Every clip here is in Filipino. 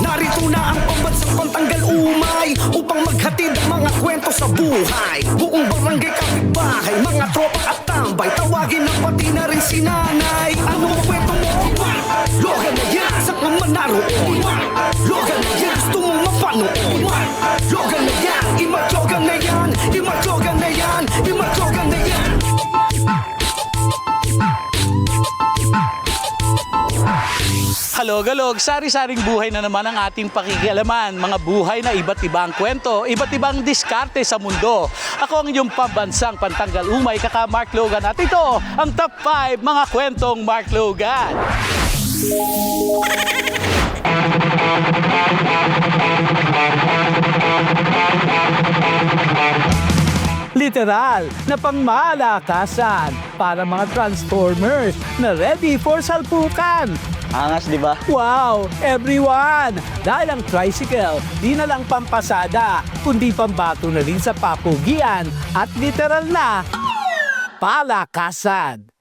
Narito na ang pambansang pantanggal umay Upang maghatid ang mga kwento sa buhay Buong barangay kapitbahay Mga tropa at tambay Tawagin na pati na rin si nanay Ano ang kwento mo? Logan na yan ka man naroon? Logan na yan Gusto mong mapanood? Logan na yan Imatlogan na yan Imatlogan na yan Imatlogan Halog-alog, sari-saring buhay na naman ang ating pakikialaman. Mga buhay na iba't ibang kwento, iba't ibang diskarte sa mundo. Ako ang iyong pambansang pantanggal umay, kaka Mark Logan. At ito, ang top 5 mga kwentong Mark Logan. Literal na pangmalakasan para mga Transformers na ready for salpukan. Angas, di ba? Wow, everyone! Dahil ang tricycle, di na lang pampasada, kundi pambato na rin sa papugian at literal na palakasan.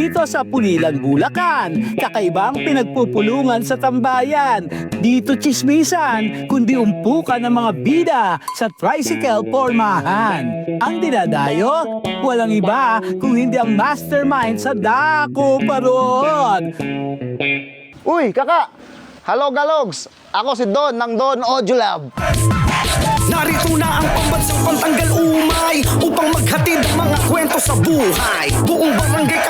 Dito sa Pulilan, Bulacan, kakaibang pinagpupulungan sa tambayan. Dito chismisan, kundi umpukan ng mga bida sa tricycle pormahan. Ang dinadayo, walang iba kung hindi ang mastermind sa Dako Parod. Uy, kaka! Hello, Galogs! Ako si Don ng Don Audio Lab. Narito na ang pambansang pantanggal umay Upang maghatid ang mga kwento sa buhay Buong barangay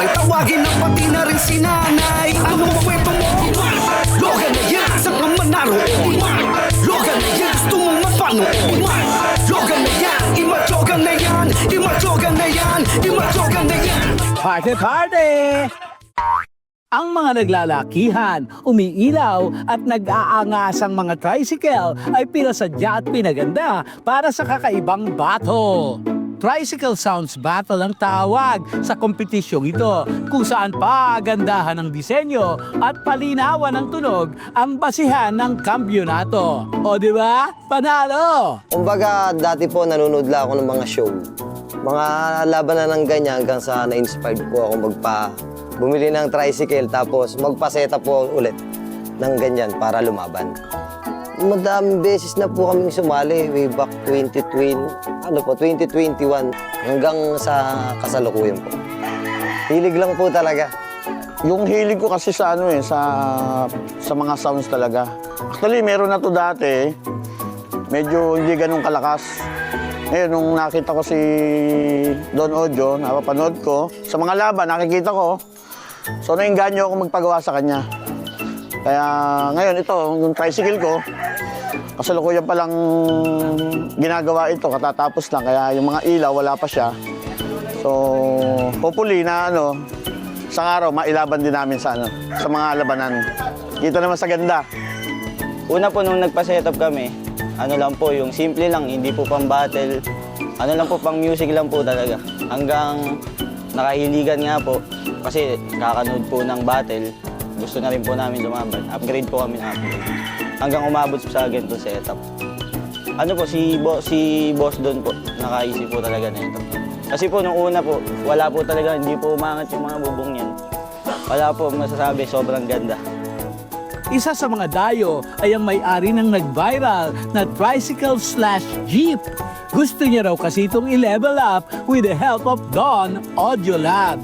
at tambay Tawagin na pati na rin si nanay Ano ang kwento mo? Logan na yan Saan ka man naroon? Logan na yan Gusto mong mapanood? Logan na yan Imatlogan na yan Imatlogan na yan Imatlogan na yan Party party! Ang mga naglalakihan, umiilaw at nag-aangasang mga tricycle ay pinasadya at pinaganda para sa kakaibang bato. Tricycle Sounds Battle ang tawag sa kompetisyong ito kung saan pagandahan ng disenyo at palinawan ng tunog ang basihan ng kampyonato. O di ba? Panalo! Kumbaga, dati po nanonood lang ako ng mga show. Mga labanan ng ganyan hanggang sa na-inspired po ako magpa bumili ng tricycle tapos magpaseta po ulit ng ganyan para lumaban. Madaming beses na po kaming sumali way back 2020, ano po, 2021 hanggang sa kasalukuyan po. Hilig lang po talaga. Yung hilig ko kasi sa ano eh, sa, sa mga sounds talaga. Actually, meron na to dati. Medyo hindi ganun kalakas. Ngayon, nung nakita ko si Don Ojo, napapanood ko, sa mga laban, nakikita ko. So, nainganyo ako magpagawa sa kanya. Kaya ngayon, ito, yung tricycle ko, kasalukuyan pa lang ginagawa ito, katatapos lang. Kaya yung mga ilaw, wala pa siya. So, hopefully na ano, sa araw, mailaban din namin sa, ano, sa mga labanan. Kita naman sa ganda. Una po nung nagpa-set up kami, ano lang po, yung simple lang, hindi po pang battle. Ano lang po, pang music lang po talaga. Hanggang nakahiligan nga po, kasi kakanood po ng battle, gusto na rin po namin lumaban. Upgrade po kami na upgrade. Hanggang umabot sa ganito setup. Ano po, si, bo, si boss doon po, nakaisip po talaga na ito. Kasi po, nung una po, wala po talaga, hindi po umangat yung mga bubong niyan. Wala po masasabi, sobrang ganda. Isa sa mga dayo ay ang may-ari ng nag-viral na tricycle slash jeep. Gusto niya raw kasi itong i-level up with the help of Don Audio Lab.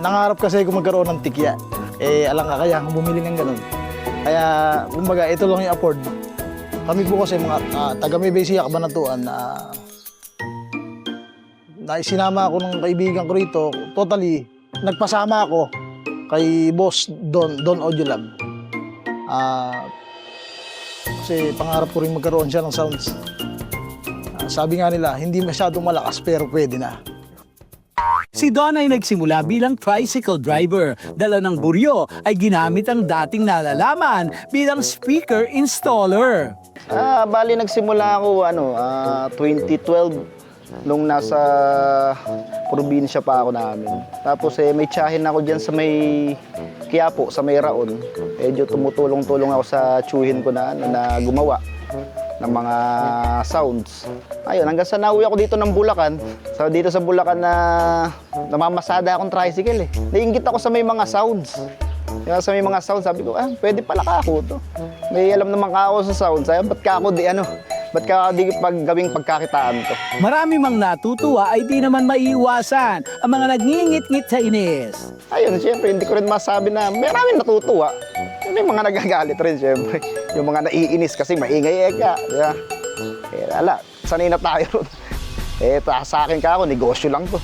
nangarap kasi ako magkaroon ng tikya. Eh, alang ka kaya kung bumili ng ganun. Kaya, kumbaga, ito lang yung afford. Kami po kasi mga uh, taga Mebesiya, Kabanatuan, na na isinama ako ng kaibigan ko rito, totally, nagpasama ako kay boss Don, Don Audio Lab. Ah, kasi pangarap ko rin magkaroon siya ng sounds. Ah, sabi nga nila, hindi masyadong malakas pero pwede na. Si Don ay nagsimula bilang tricycle driver. Dala ng buryo ay ginamit ang dating nalalaman bilang speaker installer. Ah, bali nagsimula ako ano, ah, 2012 nung nasa probinsya pa ako namin. Tapos eh may tiyahin ako diyan sa may Quiapo, sa may Raon. Medyo tumutulong-tulong ako sa tsuhin ko na ano na gumawa. Ng mga sounds. Ayun, hanggang sa nauwi ako dito ng Bulacan. So dito sa Bulacan na namamasada akong tricycle eh. Naiingit ako sa may mga sounds. Kaya sa may mga sounds, sabi ko, ah, pwede pala ka ako to. May alam naman ka ako sa sounds. Ay, ba't ka ako di ano? Ba't ka di pag gawing pagkakitaan to? Marami mang natutuwa ay di naman maiiwasan ang mga nagngingit-ngit sa inis. Ayun, siyempre, hindi ko rin masabi na maraming natutuwa. May mga nagagalit rin, siyempre. Yung mga naiinis kasi maingay eh ka. Di ba? Eh, ala, sanay na tayo ron. Eh, ta- sa akin ka ako, negosyo lang to.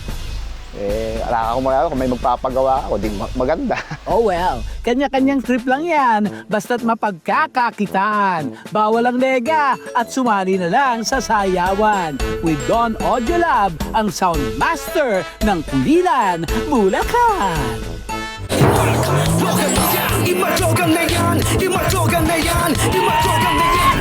Eh, ala ako mga kung may magpapagawa ako, di ma- maganda. Oh well, kanya-kanyang trip lang yan, basta't mapagkakakitaan. Bawal ang nega at sumali na lang sa sayawan. With Don Audiolab, ang sound master ng Kulilan, Bulacan. Jogan na yan, na imajogan na yan, imajogan na yan.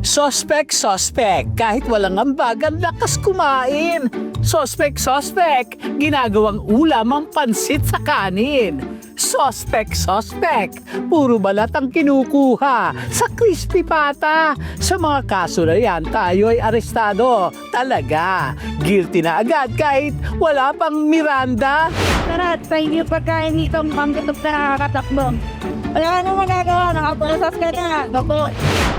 Suspect, suspect. Kahit walang ambag, ang lakas kumain. Suspect, suspect. Ginagawang ulam ang pansit sa kanin. Suspect, suspect. Puro balat ang kinukuha sa crispy pata. Sa mga kaso na yan, tayo ay arestado. Talaga. Guilty na agad kahit wala pang Miranda. Tara, try niyo pagkain dito ang panggatog na nakakatakbo. Wala nang magagawa, nakapalasas ka na. Bako.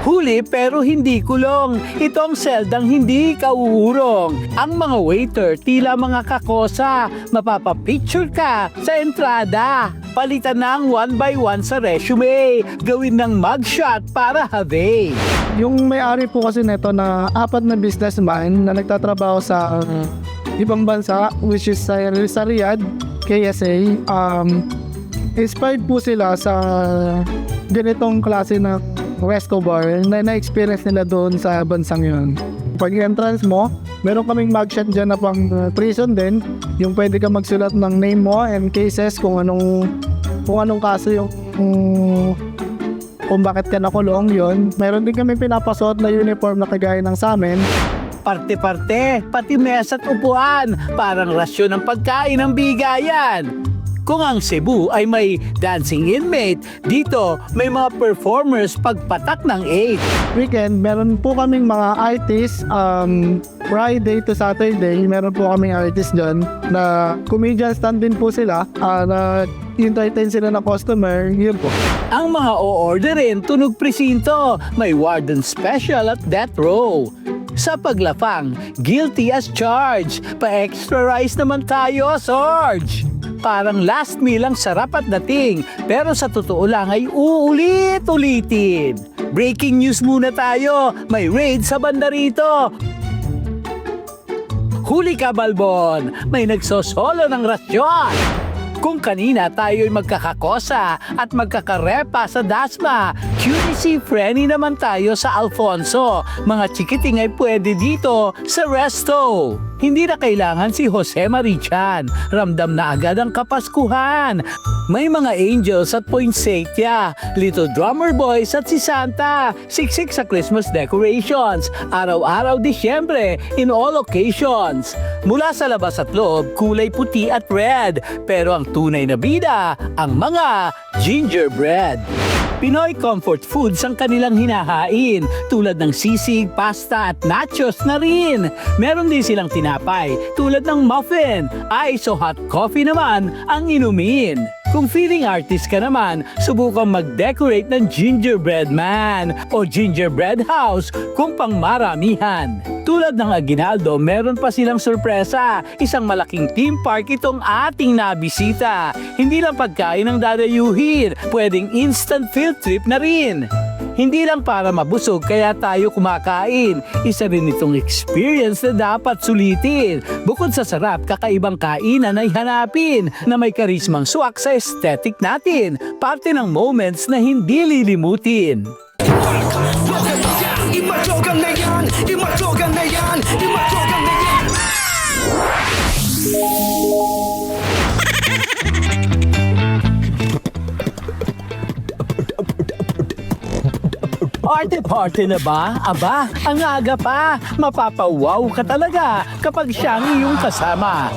Huli pero hindi kulong. Itong seldang hindi kauurong. Ang mga waiter tila mga kakosa. Mapapapicture ka sa entrada. Palitan ng one by one sa resume. Gawin ng mugshot para have. Yung may-ari po kasi nito na apat na businessman na nagtatrabaho sa uh, ibang bansa which is sa, sa Riyadh, KSA. Um, inspired po sila sa ganitong klase ng resto bar na na-experience nila doon sa bansang yun. Pag entrance mo, meron kaming mugshot dyan na pang uh, prison din. Yung pwede ka magsulat ng name mo and cases kung anong kung anong kaso yung kung kung bakit ka nakulong yon. Meron din kami pinapasuot na uniform na kagaya ng sa amin. Parte-parte, pati mesa at upuan. Parang rasyon ng pagkain ng bigayan. Kung ang Cebu ay may dancing inmate, dito may mga performers pagpatak ng 8. Weekend, meron po kaming mga artists. Um, Friday to Saturday, meron po kaming artists dyan na comedian stand din po sila. Uh, na entertain sila ng customer. Yun po. Ang mga o-orderin tunog presinto, may warden special at death row. Sa paglafang, guilty as charged. Pa-extra rice naman tayo, Sarge. Parang last meal ang sarap at dating, pero sa totoo lang ay uulit-ulitin. Breaking news muna tayo, may raid sa banda rito. Huli ka, Balbon! May nagsosolo ng rasyon! Kung kanina tayo'y magkakakosa at magkakarepa sa Dasma, QTC friendly naman tayo sa Alfonso. Mga chikiting ay pwede dito sa Resto. Hindi na kailangan si Jose Marichan. Ramdam na agad ang kapaskuhan. May mga angels at poinsettia, little drummer boys at si Santa. Siksik sa Christmas decorations. Araw-araw Disyembre in all occasions. Mula sa labas at loob, kulay puti at red. Pero ang tunay na bida, ang mga gingerbread. Pinoy comfort foods ang kanilang hinahain tulad ng sisig, pasta at nachos na rin. Meron din silang tinapay tulad ng muffin, ice o hot coffee naman ang inumin. Kung feeling artist ka naman, subukan mag-decorate ng gingerbread man o gingerbread house kung pang maramihan. Tulad ng Aguinaldo, meron pa silang sorpresa. Isang malaking theme park itong ating nabisita. Hindi lang pagkain ang dadayuhin, pwedeng instant field trip na rin. Hindi lang para mabusog kaya tayo kumakain. Isa rin itong experience na dapat sulitin. Bukod sa sarap, kakaibang kainan ay hanapin na may karismang swak sa aesthetic natin. Parte ng moments na hindi lilimutin. Jogan na yan, Arte-parte na ba? Aba, ang aga pa. Mapapawaw ka talaga kapag siyang iyong kasama.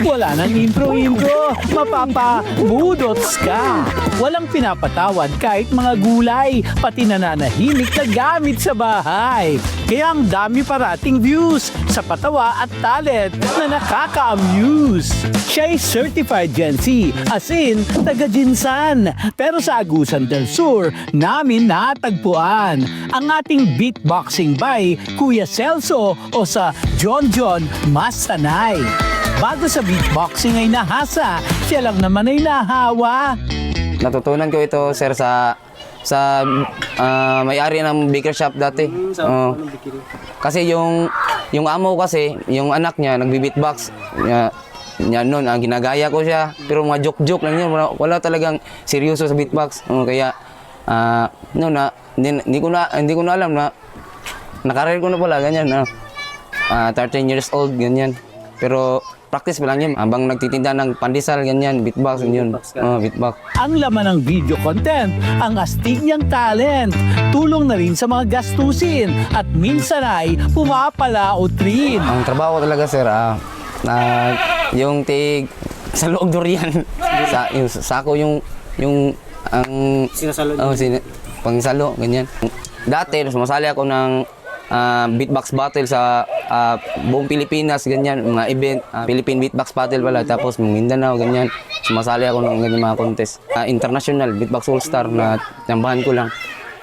Wala nang intro-intro, mapapabudots ka. Walang pinapatawad kahit mga gulay, pati nananahimik na gamit sa bahay. Kaya ang dami parating views sa patawa at talent na nakaka-amuse. Siya certified Gen Z, as in, taga-Jinsan. Pero sa Agusan del Sur, namin natagpuan ang ating beatboxing by Kuya Celso o sa John John Masanay. Bago sa beatboxing ay nahasa, siya lang naman ay nahawa. Natutunan ko ito, sir, sa sa ah, may-ari ng baker shop dati. Oo. kasi yung yung amo kasi, yung anak niya nagbi-beatbox. Niya, niya noon, ang ginagaya ko siya. Pero mga joke-joke lang yun. Wala, wala talagang seryoso sa beatbox. Oo, kaya ah no na hindi, ko na hindi ko na alam na nakareer ko na pala ganyan na ah, 13 years old ganyan. Pero practice pa lang yun. Habang nagtitinda ng pandesal, ganyan, beatbox, yun. Oh, beatbox. Ang laman ng video content, ang astig niyang talent, tulong na rin sa mga gastusin at minsan ay pumapalaot rin. Ang trabaho ko talaga, sir, ah, na yung tig sa loob durian. sa, yung sako yung, yung, ang... Sinasalo oh, sin, pangsalo, ganyan. Dati, sumasali ako ng ah, beatbox battle sa ah, buong Pilipinas, ganyan, mga event, ah, Philippine Beatbox Battle pala, tapos Mindanao, ganyan. Sumasali ako ng ganyan mga contest. Ah, international, Beatbox All-Star na tambahan ko lang.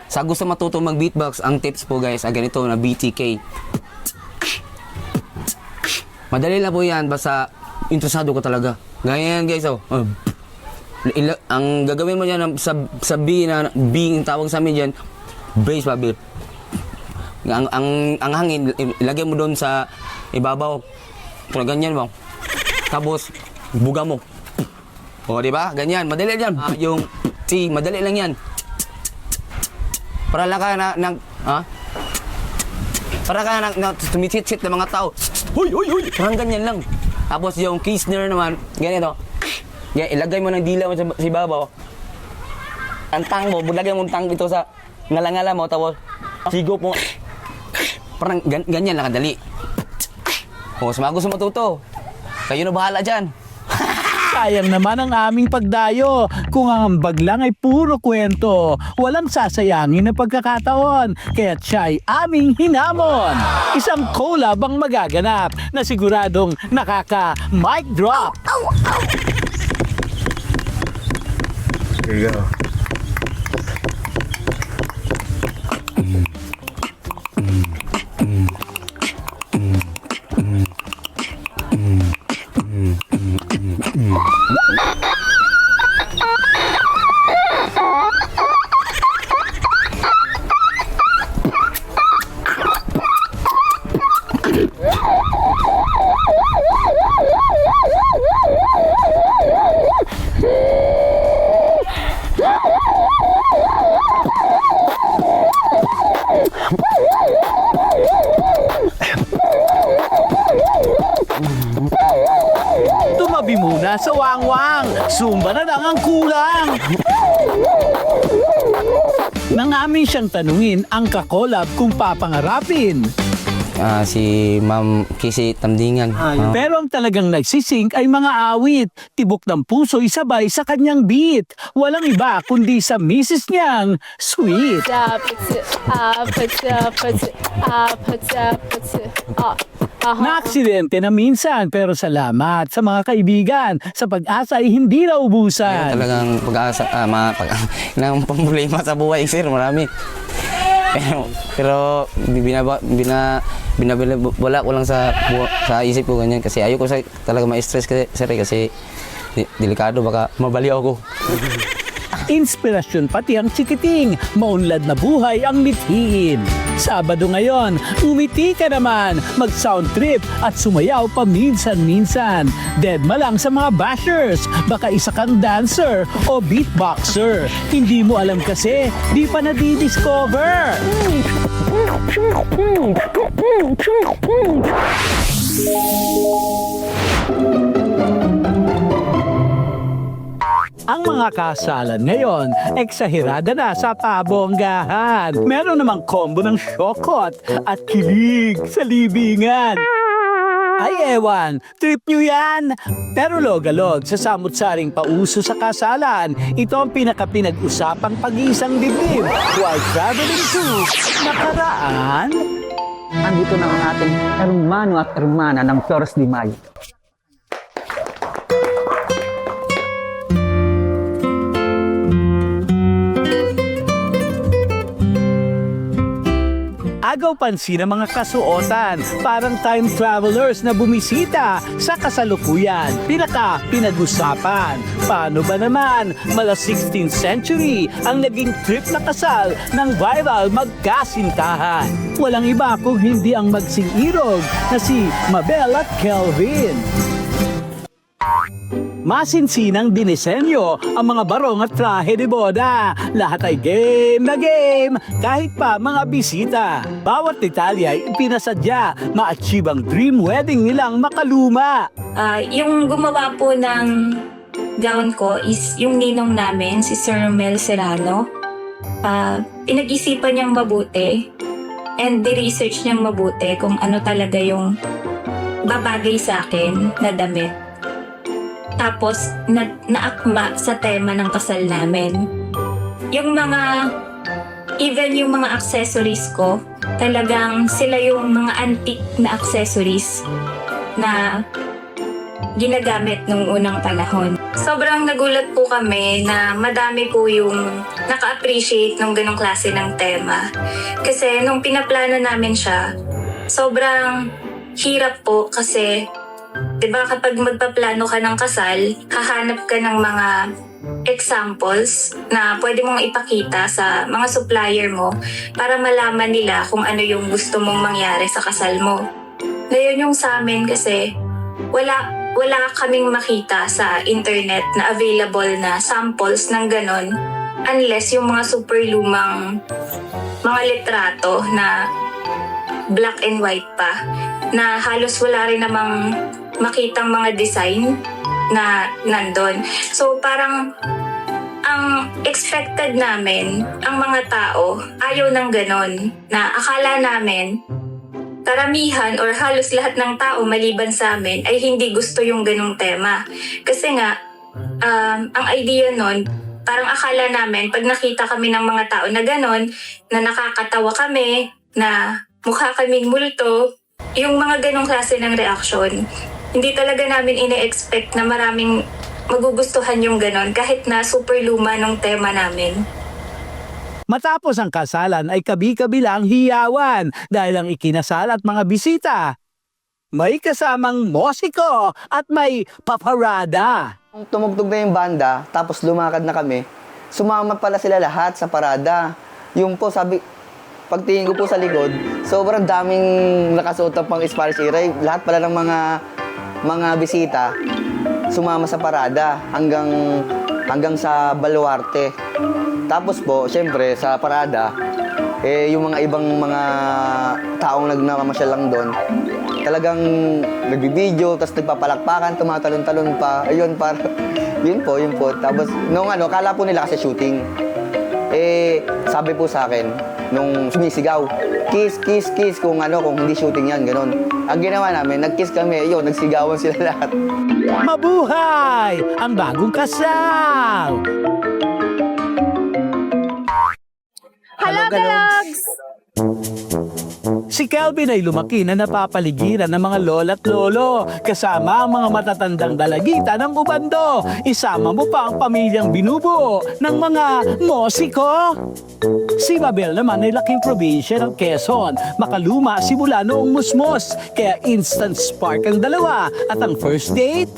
Sa gusto matuto mag-beatbox, ang tips po guys, ah, ganito na BTK. Madali lang po yan, basta interesado ko talaga. Ganyan guys, oh. Ila- ang gagawin mo yan sa, sa B na B tawag sa amin dyan, bass babil. Ang, ang, ang hangin, il- ilagay mo doon sa ibabaw. Pero ganyan mo. Tapos, buga mo. O, di ba? Ganyan. Madali yan. Ah, yung C, madali lang yan. Para lang ka na, nag, ha? Para ka na, na tumitit-sit ng mga tao. Huy, huy, huy. Parang ganyan lang. Tapos yung key snare naman, ganito. Yan, ilagay mo ng dila mo sa, sa ibabaw. Ang tang mo, lagay mo ang tang dito sa ngalangala mo, tapos sigop mo. Parang gan ganyan lang kadali. O, sa mga gusto matuto, kayo na bahala dyan. Sayang naman ang aming pagdayo. Kung ang ambag lang ay puro kwento, walang sasayangin na pagkakataon. Kaya siya ay aming hinamon. Isang collab ang magaganap na siguradong nakaka-mic drop. Tumabi tanungin ang kakolab kung papangarapin. Ah, si Ma'am Kisi Tamdingan. Ah. Pero ang talagang nagsisink ay mga awit. Tibok ng puso isabay sa kanyang beat. Walang iba kundi sa misis niyang sweet. up, up, up, up, up, up. Naaksidente na minsan pero salamat sa mga kaibigan. Sa pag-asa ay hindi na ubusan. Talagang pag-asa, ah, mga pag, ng problema sa buhay, sir, marami. Pero, pero binaba, bina, binabala ko lang sa, sa isip ko ganyan kasi ayoko sa, talaga ma-stress kasi, sir, kasi di- delikado, baka mabaliw ako. Inspirasyon pati ang chikiting, maunlad na buhay ang mithiin. Sabado ngayon, umiti ka naman, mag-sound trip at sumayaw paminsan-minsan. Dead ma lang sa mga bashers, baka isa kang dancer o beatboxer. Hindi mo alam kasi, di pa nadidiscover. Ang mga kasalan ngayon, eksahirada na sa pabonggahan. Meron namang combo ng syokot at kilig sa libingan. Ay ewan, trip nyo yan! Pero logalog sa samut-saring pauso sa kasalan, ito ang pinakapinag-usapang pag-iisang dibdib while traveling to nakaraan. andito na ang ating hermano at hermana ng Flores de Mayo. Agaw pansin ang mga kasuotan, parang time travelers na bumisita sa kasalukuyan. Pinaka pinag-usapan. Paano ba naman mala 16th century ang naging trip na kasal ng viral magkasintahan? Walang iba kung hindi ang magsing-irog na si Mabel at Kelvin. Masinsinang dinisenyo ang mga barong at trahe de boda. Lahat ay game na game, kahit pa mga bisita. Bawat detalye ay pinasadya, ma-achieve ang dream wedding nilang makaluma. Ah, yung gumawa po ng gown ko is yung ninong namin, si Sir Mel Serrano. Ah, pinag-isipan niyang mabuti and di-research niyang mabuti kung ano talaga yung babagay sa akin na damit. Tapos, na naakma sa tema ng kasal namin. Yung mga, even yung mga accessories ko, talagang sila yung mga antique na accessories na ginagamit nung unang panahon. Sobrang nagulat po kami na madami po yung naka-appreciate ng ganong klase ng tema. Kasi nung pinaplano namin siya, sobrang hirap po kasi 'di ba kapag magpaplano ka ng kasal, hahanap ka ng mga examples na pwede mong ipakita sa mga supplier mo para malaman nila kung ano yung gusto mong mangyari sa kasal mo. Ngayon yung sa amin kasi wala wala kaming makita sa internet na available na samples ng ganon unless yung mga super lumang mga litrato na black and white pa na halos wala rin namang makitang mga design na nandun. So parang ang expected namin, ang mga tao, ayaw ng ganon na akala namin karamihan or halos lahat ng tao maliban sa amin ay hindi gusto yung ganong tema. Kasi nga, um, ang idea nun, parang akala namin pag nakita kami ng mga tao na ganon, na nakakatawa kami, na mukha kaming multo, yung mga ganong klase ng reaction, hindi talaga namin ine-expect na maraming magugustuhan yung ganon kahit na super luma ng tema namin. Matapos ang kasalan ay kabi-kabila ang hiyawan dahil ang ikinasal at mga bisita. May kasamang mosiko at may paparada. Nung tumugtog na yung banda, tapos lumakad na kami, sumama pala sila lahat sa parada. Yung po, sabi, pagtingin ko po sa likod, sobrang daming nakasuot ng pang Spanish era. Lahat pala ng mga mga bisita sumama sa parada hanggang hanggang sa Baluarte. Tapos po, syempre, sa parada, eh, yung mga ibang mga taong nagnamamasyal lang doon, talagang nagbibideo, tapos nagpapalakpakan, tumatalon-talon pa. Ayun, para, yun po, yun po. Tapos, nung ano, kala po nila kasi shooting. Eh, sabi po sa akin, nung sumisigaw, kiss, kiss, kiss, kung ano, kung hindi shooting yan, ganun. Ang ginawa namin, nag-kiss kami, yun, nagsigawan sila lahat. Mabuhay! Ang bagong kasal! Hello, Galogs! Si Calvin ay lumaki na napapaligiran ng mga lola't lolo kasama ang mga matatandang dalagita ng ubando. Isama mo pa ang pamilyang binubuo ng mga mosiko. Si Mabel naman ay laking probinsya ng Quezon. Makaluma simula noong musmos. Kaya instant spark ang dalawa. At ang first date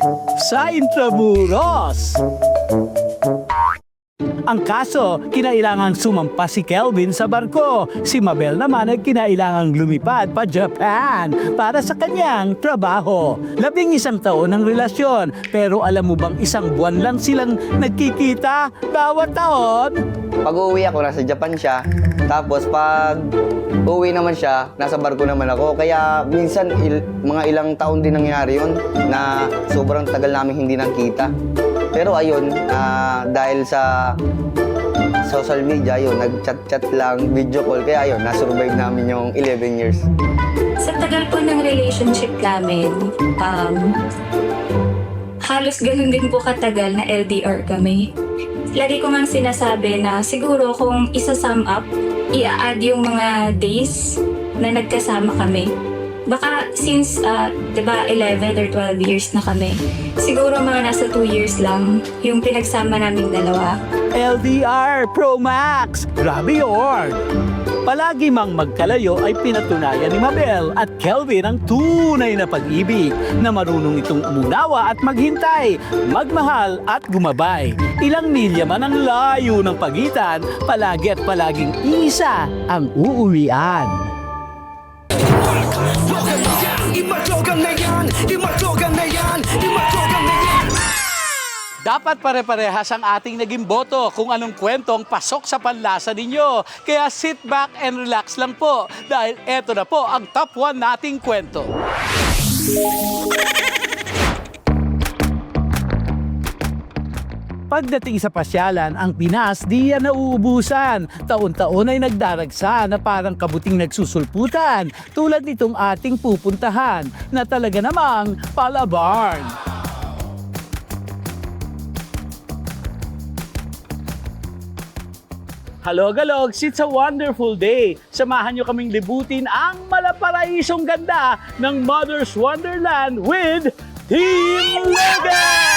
sa Intramuros. Ang kaso, kinailangang sumampa si Kelvin sa barko. Si Mabel naman ay kinailangang lumipad pa Japan para sa kanyang trabaho. Labing isang taon ng relasyon, pero alam mo bang isang buwan lang silang nagkikita bawat taon? Pag uuwi ako, nasa Japan siya, Tapos pag uwi naman siya, nasa barko naman ako. Kaya minsan il- mga ilang taon din nangyari yun na sobrang tagal namin hindi nakita. Pero ayun, ah, dahil sa social media, yun, nag-chat-chat lang, video call. Kaya yun, nasurvive namin yung 11 years. Sa tagal po ng relationship namin, um, halos ganun din po katagal na LDR kami. Lagi ko nga sinasabi na siguro kung isa-sum up, i-add yung mga days na nagkasama kami. Baka since, uh, di ba, 11 or 12 years na kami, siguro mga nasa 2 years lang yung pinagsama namin dalawa. LDR Pro Max! Grabe yun! Palagi mang magkalayo ay pinatunayan ni Mabel at Kelvin ang tunay na pag-ibig na marunong itong umunawa at maghintay, magmahal at gumabay. Ilang milya man ang layo ng pagitan, palagi at palaging isa ang uuwian. Slogan na yan, imatlogan na yan, imatlogan na yan, na yan. Dapat pare-parehas ang ating naging boto kung anong kwentong pasok sa panlasa ninyo. Kaya sit back and relax lang po dahil eto na po ang top 1 nating kwento. Pagdating sa pasyalan, ang Pinas di yan nauubusan. Taon-taon ay nagdaragsa na parang kabuting nagsusulputan tulad nitong ating pupuntahan na talaga namang palabarn. Hello, Galogs! It's a wonderful day. Samahan nyo kaming libutin ang malaparaisong ganda ng Mother's Wonderland with Team Logan!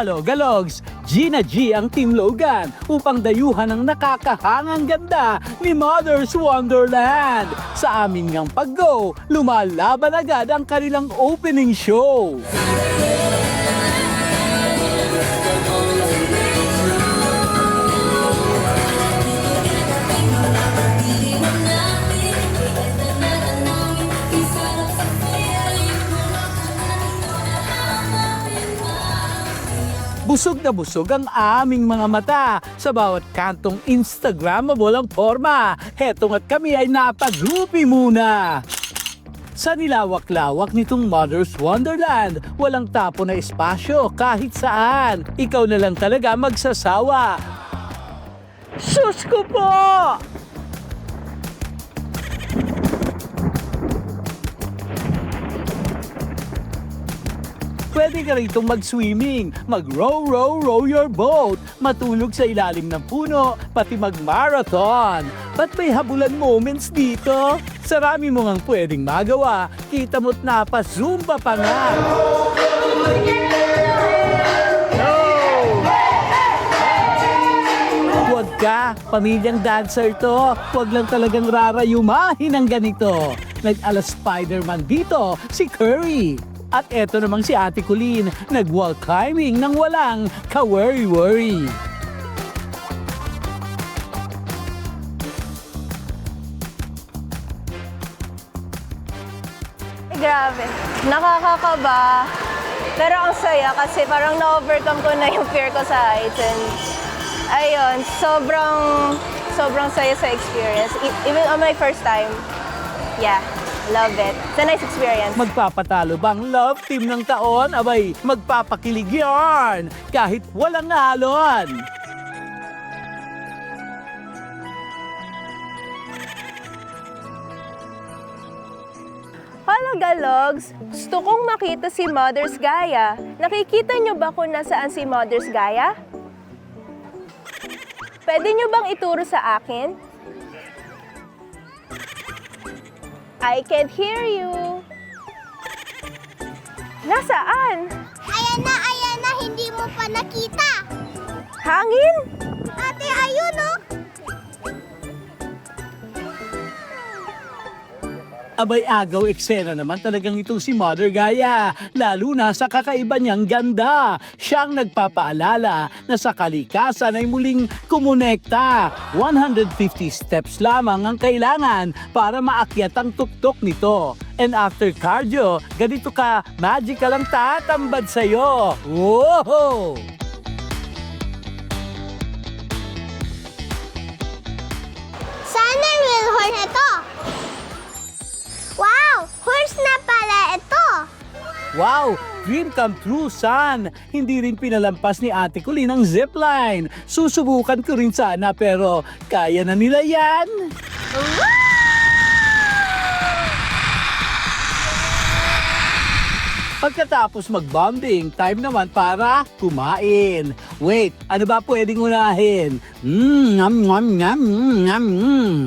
Hello, Galogs! Gina G ang Team Logan upang dayuhan ang nakakahangang ganda ni Mother's Wonderland. Sa amin ngang pag-go, lumalaban agad ang kanilang opening show. Busog na busog ang aming mga mata sa bawat kantong Instagrammable ang forma. Heto nga't kami ay napagrupi muna. Sa nilawak-lawak nitong Mother's Wonderland, walang tapo na espasyo kahit saan. Ikaw na lang talaga magsasawa. Sus ko po! Pwede ka rito mag-swimming, mag-row, row, row your boat, matulog sa ilalim ng puno, pati mag-marathon. Ba't may habulan moments dito? Sarami mo ngang pwedeng magawa, kita mo't napazumba pa nga. Huwag ka, pamilyang dancer to. Huwag lang talagang rarayumahin ng ganito. Nag-ala Spider-Man dito, si Curry. At eto namang si Ate Colleen, nag-wall climbing nang walang ka-worry-worry. Grabe. Nakakakaba. Pero ang saya kasi parang na-overcome ko na yung fear ko sa heights. And ayun, sobrang, sobrang saya sa experience. E- even on my first time. Yeah, love it. It's a nice experience. Magpapatalo bang love team ng taon? Abay, magpapakilig yarn kahit walang alon. Hello, Galogs! Gusto kong makita si Mother's Gaia. Nakikita niyo ba kung nasaan si Mother's Gaia? Pwede niyo bang ituro sa akin? I can't hear you. Nasaan? Ayan na, ayan na, hindi mo pa nakita. Hangin? Ate, ayun oh. Abay agaw eksena naman talagang itong si Mother Gaia, lalo na sa kakaiba niyang ganda. Siyang nagpapaalala na sa kalikasan ay muling kumonekta. 150 steps lamang ang kailangan para maakyat ang tuktok nito. And after cardio, ganito ka, magical ang tatambad sa'yo. Whoa! Sana real horn ito! Wow! Dream come true, son! Hindi rin pinalampas ni Ate Colleen ang zipline. Susubukan ko rin sana pero kaya na nila yan. Pagkatapos mag-bombing, time naman para kumain. Wait, ano ba pwedeng unahin? Mmm, ngam, ngam, ngam, ngam, mm.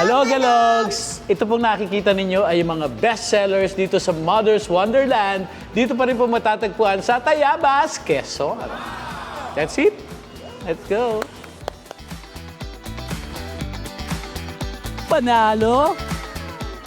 Hello, Galogs! Ito pong nakikita ninyo ay yung mga bestsellers dito sa Mother's Wonderland. Dito pa rin po matatagpuan sa Tayabas, Quezon. That's it. Let's go. Panalo!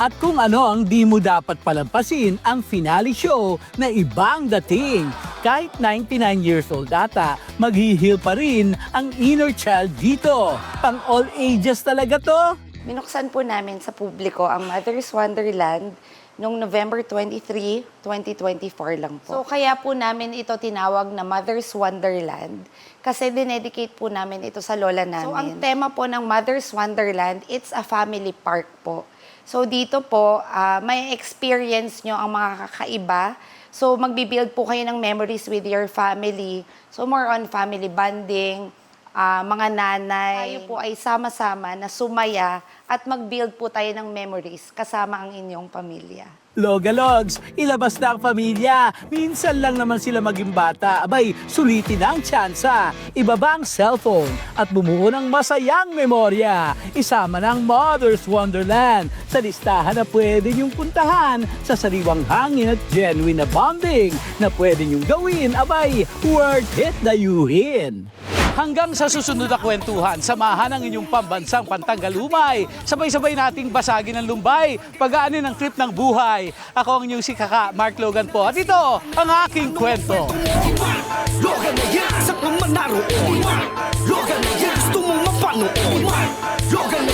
At kung ano ang di mo dapat palampasin ang finale show na ibang dating. Kahit 99 years old ata, maghihil pa rin ang inner child dito. Pang all ages talaga to. Binuksan po namin sa publiko ang Mother's Wonderland noong November 23, 2024 lang po. So kaya po namin ito tinawag na Mother's Wonderland kasi dinedicate po namin ito sa lola namin. So ang tema po ng Mother's Wonderland, it's a family park po. So dito po, ah, may experience nyo ang mga kakaiba. So magbibuild po kayo ng memories with your family. So more on family bonding, ah, mga nanay. Tayo po ay sama-sama na sumaya at mag-build po tayo ng memories kasama ang inyong pamilya. Logalogs, ilabas na ang pamilya. Minsan lang naman sila maging bata. Abay, sulitin na ang tsansa. Ibaba ang cellphone at bumuo ng masayang memorya. Isama ng Mother's Wonderland sa listahan na pwede niyong puntahan sa sariwang hangin at genuine na bonding na pwede niyong gawin. Abay, worth it dayuhin. Hanggang sa susunod na kwentuhan, samahan ang inyong pambansang pantanggal umay. Sabay-sabay nating basagin ang lumbay, pagaanin ang trip ng buhay. Ako ang inyong si Kaka, Mark Logan po. At ito, ang aking kwento. Logan na yan, sa ka man naroon Logan na yan, gusto mo mapanood Logan na